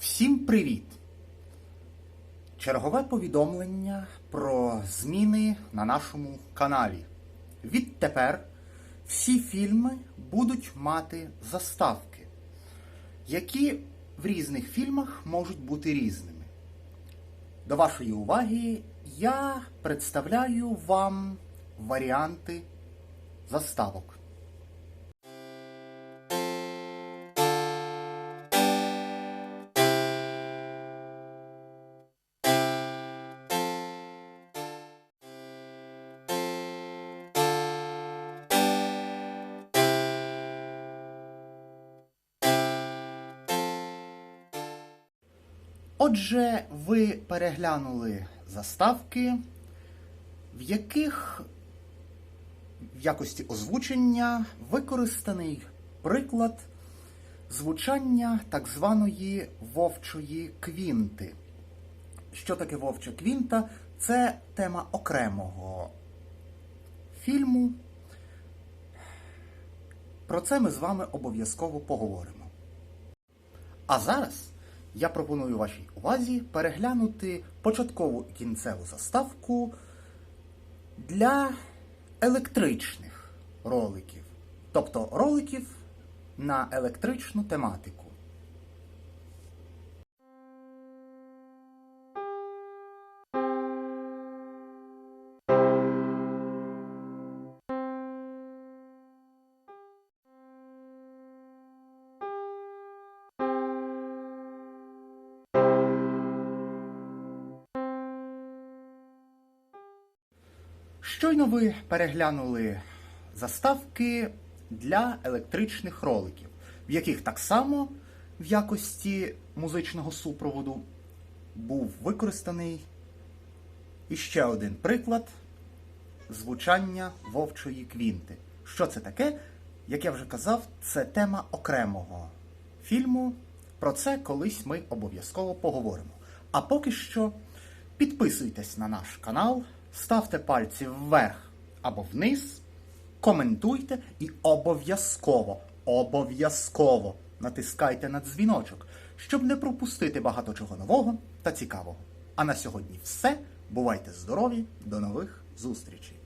Всім привіт! Чергове повідомлення про зміни на нашому каналі. Відтепер всі фільми будуть мати заставки, які в різних фільмах можуть бути різними. До вашої уваги я представляю вам варіанти заставок. Отже, ви переглянули заставки, в яких в якості озвучення використаний приклад звучання так званої вовчої квінти. Що таке вовча квінта? Це тема окремого фільму. Про це ми з вами обов'язково поговоримо. А зараз я пропоную вашій увазі переглянути початкову і кінцеву заставку для електричних роликів, тобто роликів на електричну тематику. Щойно ви переглянули заставки для електричних роликів, в яких так само в якості музичного супроводу був використаний іще один приклад звучання вовчої квінти. Що це таке? Як я вже казав, це тема окремого фільму. Про це колись ми обов'язково поговоримо. А поки що підписуйтесь на наш канал, ставте пальці вверх або вниз, коментуйте і обов'язково, обов'язково натискайте на дзвіночок, щоб не пропустити багато чого нового та цікавого. А на сьогодні все. Бувайте здорові, до нових зустрічей!